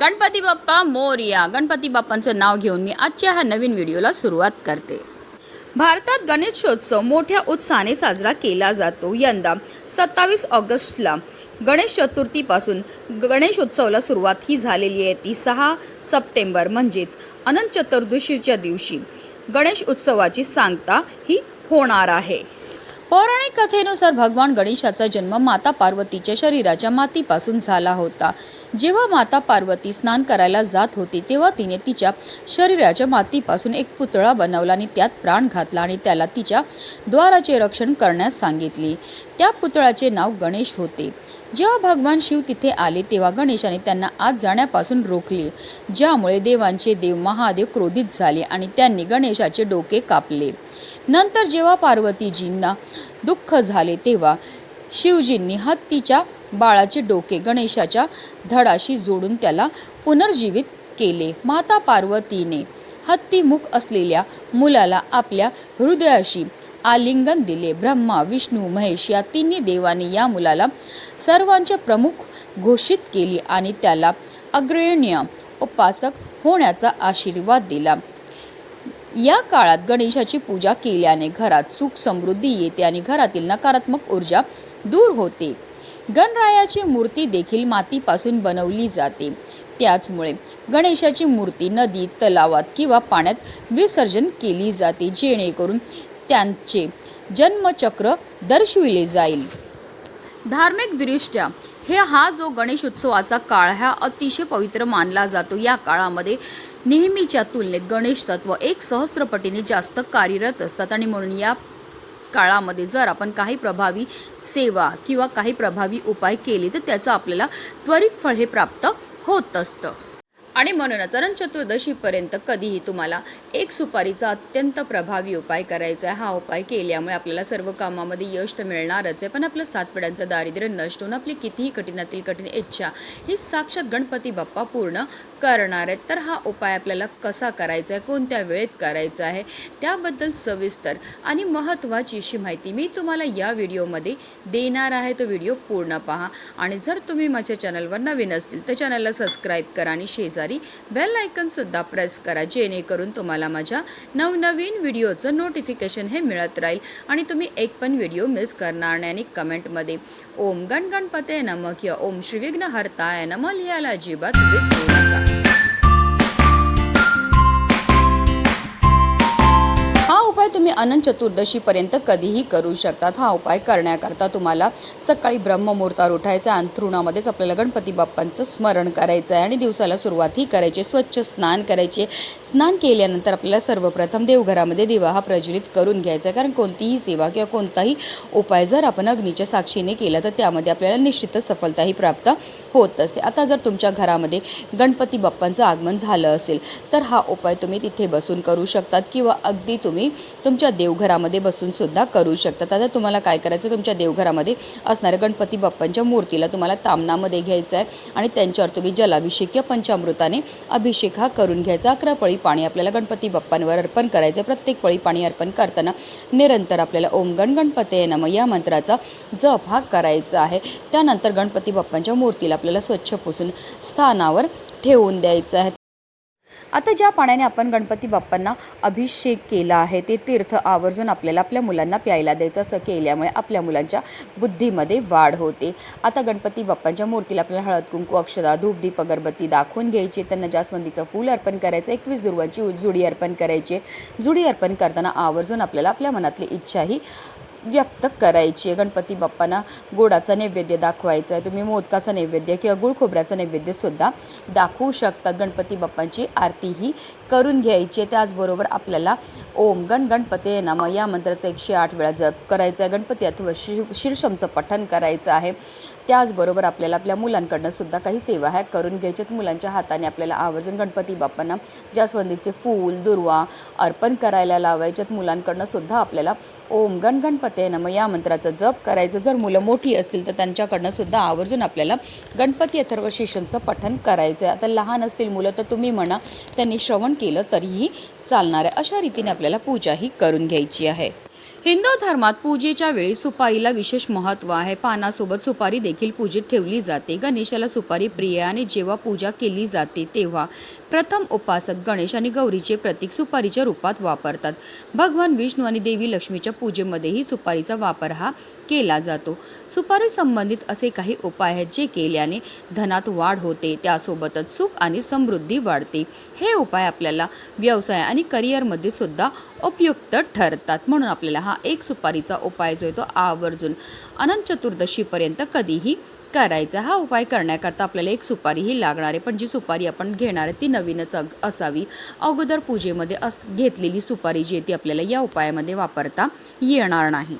गणपती बाप्पा मोरया. गणपती बाप्पांचं नाव घेऊन मी आजच्या ह्या नवीन व्हिडिओला सुरुवात करते. भारतात गणेशोत्सव मोठ्या उत्साहाने साजरा केला जातो. यंदा सत्तावीस ऑगस्टला गणेश चतुर्थीपासून गणेशोत्सवाला सुरुवात ही झालेली आहे. ती सहा सप्टेंबर म्हणजेच अनंत चतुर्दशीच्या दिवशी गणेश उत्सवाची सांगता ही होणार आहे. पौराणिक कथेनुसार भगवान गणेशाचा जन्म माता पार्वतीच्या शरीराच्या मातीपासून झाला होता. जेव्हा माता पार्वती स्नान करायला जात होती तेव्हा तिने तिच्या शरीराच्या मातीपासून एक पुतळा बनवला आणि त्यात प्राण घातला आणि त्याला तिच्या द्वाराचे रक्षण करण्यास सांगितले. त्या पुतळाचे नाव गणेश होते. जेव्हा भगवान शिव तिथे आले तेव्हा गणेशाने त्यांना आत जाण्यापासून रोखले ज्यामुळे देवांचे देव महादेव क्रोधित झाले आणि त्यांनी गणेशाचे डोके कापले. नंतर जेव्हा पार्वतीजींना दुःख झाले तेव्हा शिवजींनी हत्तीच्या बाळाचे डोके गणेशाच्या धडाशी जोडून त्याला पुनर्जीवित केले. माता पार्वतीने हत्तीमुख असलेल्या मुलाला आपल्या हृदयाशी आलिंगन दिले. ब्रह्मा विष्णू महेश या तिन्ही देवांनी या मुलाला सर्वांचे प्रमुख घोषित केली आणि त्याला अग्रण्य उपासक होण्याचा आशीर्वाद दिला. या काळात गणेशाची पूजा केल्याने घरात सुख समृद्धी येते आणि घरातील नकारात्मक ऊर्जा दूर होते. गणरायाची मूर्ती देखील मातीपासून बनवली जाते. त्याचमुळे गणेशाची मूर्ती नदी तलावात किंवा पाण्यात विसर्जन केली जाते जेणेकरून त्यांचे जन्मचक्र दर्शविले जाईल. धार्मिक दृष्ट्या हे हा जो गणेश उत्सवाचा काळ हा अतिशय पवित्र मानला जातो. या काळामध्ये नेहमीच्या तुलनेत गणेश तत्व एक सहस्त्रपटीने जास्त कार्यरत असतात आणि म्हणून या काळामध्ये जर आपण काही प्रभावी सेवा किंवा काही प्रभावी उपाय केले तर त्याचं आपल्याला त्वरित फळ हे प्राप्त होत असतं. आणि म्हणूनच अनंत चतुर्दशीपर्यंत कधीही तुम्हाला एक सुपारीचा अत्यंत प्रभावी उपाय करायचा आहे. हा उपाय केल्यामुळे आपल्याला सर्व कामामध्ये यश तर मिळणारच आहे. पण आपलं सात पिढ्यांचं दारिद्र्य नष्ट होऊन आपली कितीही कठीणातील कठीण इच्छा ही साक्षात गणपती बाप्पा पूर्ण करणार आहेत. तर हा उपाय आपल्याला कसा करायचा आहे? कोणत्या वेळेत करायचा आहे? त्याबद्दल सविस्तर आणि महत्त्वाची अशी माहिती मी तुम्हाला या व्हिडिओमध्ये देणार आहे. तो व्हिडिओ पूर्ण पहा. आणि जर तुम्ही माझ्या चॅनलवर नवीन असतील तर चॅनलला सबस्क्राईब करा आणि शेजार बेल आयकनसुद्धा प्रेस करा जेणेकरून तुम्हाला माझ्या नवनवीन व्हिडिओचं नोटिफिकेशन हे मिळत राहील आणि तुम्ही एक पण व्हिडिओ मिस करणार नाही आणि कमेंटमध्ये ओम गण गणपते नमः किंवा ओम श्री विघ्न हरताय नम लिहायला अजिबात विसरू नका. उपाय तुम्ही अनंत चतुर्दशीपर्यंत कधीही करू शकतात. हा उपाय करण्याकरता तुम्हाला सकाळी ब्रह्ममुहूर्तावर उठायचं आहे. अंथरुणामध्येच आपल्याला गणपती बाप्पांचं स्मरण करायचं आहे. आणि दिवसाला सुरुवात ही करायची. स्वच्छ स्नान करायचे. स्नान केल्यानंतर आपल्याला सर्वप्रथम देवघरामध्ये दिवा हा प्रज्वलित करून घ्यायचा आहे. कारण कोणतीही सेवा किंवा कोणताही उपाय जर आपण अग्नीच्या साक्षीने केला तर त्यामध्ये आपल्याला निश्चितच सफलताही प्राप्त होत असते. आता जर तुमच्या घरामध्ये गणपती बाप्पांचं आगमन झालं असेल तर हा उपाय तुम्ही तिथे बसून करू शकतात. किंवा अगदी तुम्ही तुमच्या देवघरामध्ये बसून सुद्धा करू शकतात आता तुम्हाला काय करायचं? तुमच्या देवघरामध्ये असणाऱ्या गणपती बाप्पांच्या मूर्तीला तुम्हाला तामनामध्ये घ्यायचं आहे आणि त्यांच्यावर तुम्ही जलाभिषेक किंवा पंचामृताने अभिषेक हा करून घ्यायचा. अकरा पळी पाणी आपल्याला गणपती बाप्पांवर अर्पण करायचं आहे. प्रत्येक पळी पाणी अर्पण करताना निरंतर आपल्याला ओम गण गणपते नम या मंत्राचा जप हा करायचा आहे. त्यानंतर गणपती बाप्पांच्या मूर्तीला आपल्याला स्वच्छ पुसून स्थानावर ठेवून द्यायचं आहे. आता ज्या पाण्याने आपण गणपती बाप्पांना अभिषेक केला आहे ते तीर्थ आवर्जून आपल्याला आपल्या मुलांना प्यायला द्यायचं असं केल्यामुळे आपल्या मुलांच्या बुद्धीमध्ये वाढ होते. आता गणपती बाप्पांच्या मूर्तीला आपल्याला हळद कुंकू अक्षदा धूप दीप अगरबत्ती दाखवून घ्यायची त्यांना जास्वंदीचं फूल अर्पण करायचं एकवीस दुर्वांची जुडी अर्पण करायची. जुडी अर्पण करताना आवर्जून आपल्याला आपल्या मनातली इच्छाही व्यक्त करायची आहे. गणपती बाप्पांना गोडाचा नैवेद्य दाखवायचा आहे. तुम्ही मोदकाचा नैवेद्य किंवा गुळ खोबऱ्याचा नैवेद्यसुद्धा दाखवू शकतात गणपती बाप्पांची आरती ही करून घ्यायची आहे त्याचबरोबर आपल्याला ओम गण गणपते नम या मंत्राचा एकशे आठ वेळा जप करायचा आहे. गणपती अथवा शि शीर्षमचं पठण करायचं आहे. त्याचबरोबर आपल्याला आपल्या मुलांकडनं सुद्धा काही सेवा ह्या करून घ्यायच्यात मुलांच्या हाताने आपल्याला आवर्जून गणपती बाप्पांना जास्वंदीचे फूल दुर्वा अर्पण करायला लावायच्यात मुलांकडनं सुद्धा आपल्याला ओम गण गणपते नम या मंत्राचा जप करायचं. जर मुलं मोठी असतील तर त्यांच्याकडनं सुद्धा आवर्जून आपल्याला गणपती अथर्व शिष्यांचं पठण करायचं आहे. आता लहान असतील मुलं तर तुम्ही म्हणा त्यांनी श्रवण केलं तरीही चालणार आहे अशा रीतीने आपल्याला पूजा ही करून घ्यायची आहे. हिंदू धर्मात पूजेच्या वेळी सुपारीला विशेष महत्त्व आहे. पानासोबत सुपारी देखील पूजेत ठेवली जाते. गणेशाला सुपारी प्रिय आणि जेव्हा पूजा केली जाते तेव्हा प्रथम उपासक गणेश आणि गौरीचे प्रतीक सुपारीच्या रूपात वापरतात. भगवान विष्णू आणि देवी लक्ष्मीच्या पूजेमध्येही सुपारीचा वापर हा केला जातो. सुपारी संबंधित असे काही उपाय आहेत जे केल्याने धनात वाढ होते त्यासोबतच सुख आणि समृद्धी वाढते. हे उपाय आपल्याला व्यवसाय आणि करिअरमध्ये सुद्धा उपयुक्त ठरतात म्हणून आपल्याला हा हा एक सुपारीचा उपाय जो आहे तो आवर्जून अनंत चतुर्दशीपर्यंत कधीही करायचा. हा उपाय करण्याकरता आपल्याला एक सुपारी ही लागणार आहे. पण जी सुपारी आपण घेणार आहे ती नवीनच अग असावी. अगोदर पूजेमध्ये अस घेतलेली सुपारी जी आहे ती आपल्याला या उपायामध्ये वापरता येणार नाही.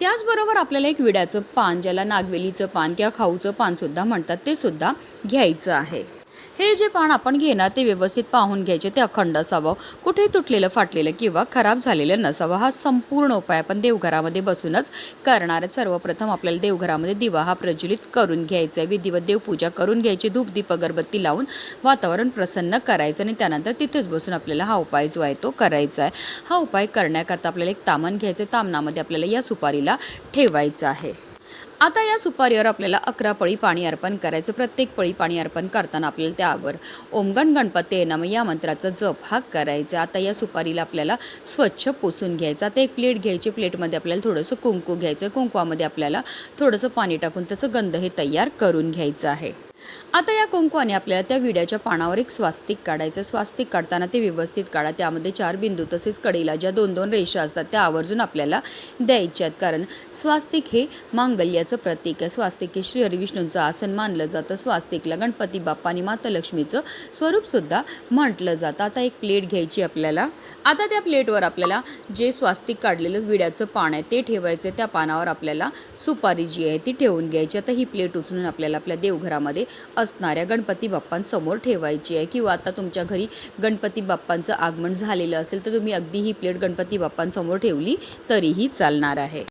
त्याचबरोबर आपल्याला एक विड्याचं पान ज्याला नागवेलीचं पान किंवा खाऊचं पानसुद्धा म्हणतात ते सुद्धा घ्यायचं आहे. हे जे पान आपण घेणार ते व्यवस्थित पाहून घ्यायचे ते अखंड असावं. कुठे तुटलेलं फाटलेलं किंवा खराब झालेलं नसावं हा संपूर्ण उपाय आपण देवघरामध्ये बसूनच करणार सर्वप्रथम आपल्याला देवघरामध्ये दिवा हा प्रज्वलित करून घ्यायचा आहे. विधिवत देवपूजा करून घ्यायची धूप दीप अगरबत्ती लावून वातावरण प्रसन्न करायचं आणि त्यानंतर तिथेच बसून आपल्याला हा उपाय जो आहे तो करायचा आहे. हा उपाय करण्याकरता आपल्याला एक तामण घ्यायचं आहे. तामणामध्ये आपल्याला या सुपारीला ठेवायचं आहे. आता या सुपारीवर आपल्याला अकरा पळी पाणी अर्पण करायचं प्रत्येक पळी पाणी अर्पण करताना आपल्याला त्यावर ओमगण गणपती नम या मंत्राचा जप हा करायचा. आता या सुपारीला आपल्याला स्वच्छ पुसून घ्यायचं. आता एक प्लेट घ्यायची प्लेटमध्ये आपल्याला थोडंसं कुंकू घ्यायचं. कुंकवामध्ये आपल्याला थोडंसं पाणी टाकून त्याचं गंध हे तयार करून घ्यायचं आहे. आता या कुंकवाने आपल्याला त्या विड्याच्या पानावर एक स्वास्तिक काढायचं. स्वास्तिक काढताना ते व्यवस्थित काढा. त्यामध्ये चार बिंदू तसेच कडीला ज्या दोन दोन रेषा असतात त्या आवर्जून आपल्याला द्यायच्या आहेत. कारण स्वास्तिक हे मांगल्याचं प्रतीक आहे. स्वास्तिक हे श्री हरिविष्णूंचं आसन मानलं जातं. स्वास्तिकला गणपती बाप्पा आणि माता लक्ष्मीचं स्वरूपसुद्धा म्हटलं जातं. आता एक प्लेट घ्यायची आपल्याला. आता त्या प्लेटवर आपल्याला जे स्वास्तिक काढलेलं विड्याचं पान आहे ते ठेवायचं त्या पानावर आपल्याला सुपारी जी आहे ती ठेवून घ्यायची. आता ही प्लेट उचलून आपल्याला आपल्या देवघरामध्ये असणाऱ्या गणपती बाप्पांसमोर ठेवायची आहे. किंवा आता तुमच्या घरी गणपती बाप्पांचं आगमन झालेलं असेल तर तुम्ही अगदी ही प्लेट गणपती बाप्पांसमोर ठेवली तरीही चालणार आहे.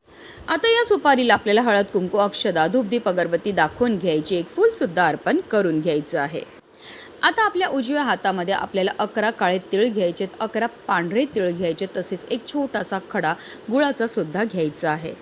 आता या सुपारीला आपल्याला हळद कुंकू अक्षदा धूपदीप अगरबत्ती दाखवून घ्यायची. एक फुलसुद्धा अर्पण करून घ्यायचं आहे. आता आपल्या उजव्या हातामध्ये आपल्याला अकरा काळे तिळ घ्यायचेत अकरा पांढरे तिळ घ्यायचे तसेच एक छोटासा खडा गुळाचा सुद्धा घ्यायचा आहे.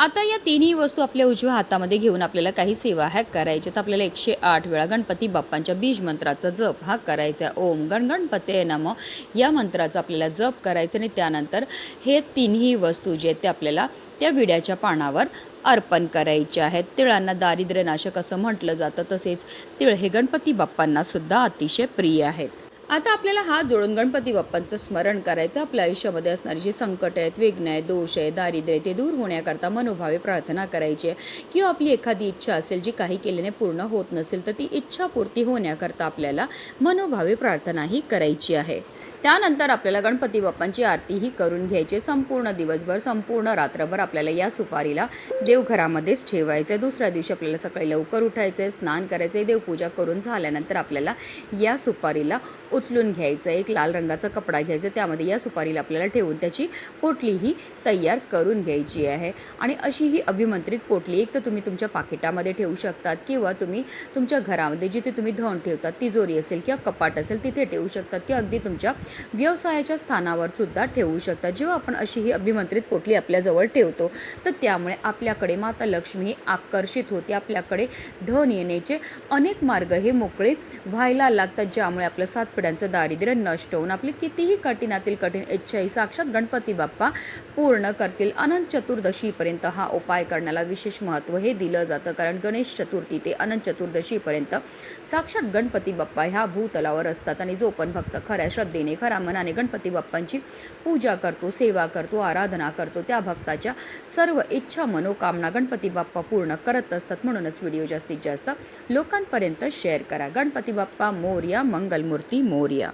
आता या तिन्ही वस्तू आपल्या उजव्या हातामध्ये घेऊन आपल्याला काही सेवा ह्या करायच्या तर आपल्याला एकशे आठ वेळा गणपती बाप्पांच्या बीज मंत्राचा जप हा करायचा आहे. ओम गण गणपते नम. या मंत्राचा आपल्याला जप करायचा आणि त्यानंतर हे तिन्ही वस्तू जे आहेत ते आपल्याला त्या विड्याच्या पानावर अर्पण करायचे आहेत. तिळांना दारिद्र्यनाशक असं म्हटलं जातं. तसेच तिळ हे गणपती बाप्पांनासुद्धा अतिशय प्रिय आहेत. आता आपल्याला हा जोडून गणपती बाप्पांचं स्मरण करायचं. आपल्या आयुष्यामध्ये असणारी जी संकट आहेत विघ्न आहे दोष आहे दारिद्र्य ते दूर होण्याकरता मनोभावे प्रार्थना करायची आहे. किंवा आपली एखादी इच्छा असेल जी काही केल्याने पूर्ण होत नसेल तर ती इच्छापूर्ती होण्याकरता आपल्याला मनोभावे प्रार्थनाही करायची आहे. त्यानंतर आपल्याला गणपती बाप्पांची आरतीही करून घ्यायची. संपूर्ण दिवसभर संपूर्ण रात्रभर आपल्याला या सुपारीला देवघरामध्येच ठेवायचं. आहे दुसऱ्या दिवशी आपल्याला सकाळी लवकर उठायचं आहे स्नान करायचं आहे देवपूजा करून झाल्यानंतर आपल्याला या सुपारीला उचलून घ्यायचं. आहे एक लाल रंगाचा कपडा घ्यायचा त्यामध्ये या सुपारीला आपल्याला ठेवून त्याची पोटलीही तयार करून घ्यायची आहे. आणि अशी ही अभिमंत्रित पोटली एक तर तुम्ही तुमच्या पाकिटामध्ये ठेवू शकतात किंवा तुम्ही तुमच्या घरामध्ये जिथे तुम्ही धन ठेवतात तिजोरी असेल किंवा कपाट असेल तिथे ठेवू शकतात किंवा अगदी तुमच्या व्यवसायाच्या स्थानावर सुद्धा ठेवू शकता. जेव्हा आपण अशी ही अभिमंत्रित पोटली आपल्याजवळ ठेवतो तर त्यामुळे आपल्याकडे माता लक्ष्मी ही आकर्षित होते. आपल्याकडे धन येण्याचे अनेक मार्ग हे मोकळे व्हायला लागतात ज्यामुळे आपलं सात पिढ्यांचं दारिद्र्य नष्ट होऊन आपली कितीही कठीणातील कठीण इच्छाही साक्षात गणपती बाप्पा पूर्ण करतील. अनंत चतुर्दशीपर्यंत हा उपाय करण्याला विशेष महत्त्व हे दिलं जातं. कारण गणेश चतुर्थी ते अनंत चतुर्दशीपर्यंत साक्षात गणपती बाप्पा ह्या भूतलावर असतात आणि जो पण भक्त खऱ्या श्रद्धेने खऱ्या मनाने गणपती बाप्पांची पूजा करतो सेवा करतो आराधना करतो. त्या भक्ताच्या सर्व इच्छा मनोकामना गणपती बाप्पा पूर्ण करत असतात. म्हणूनच व्हिडिओ जास्तीत जास्त लोकांपर्यंत शेअर करा. गणपती बाप्पा मोर्या मंगलमूर्ती मोर्या.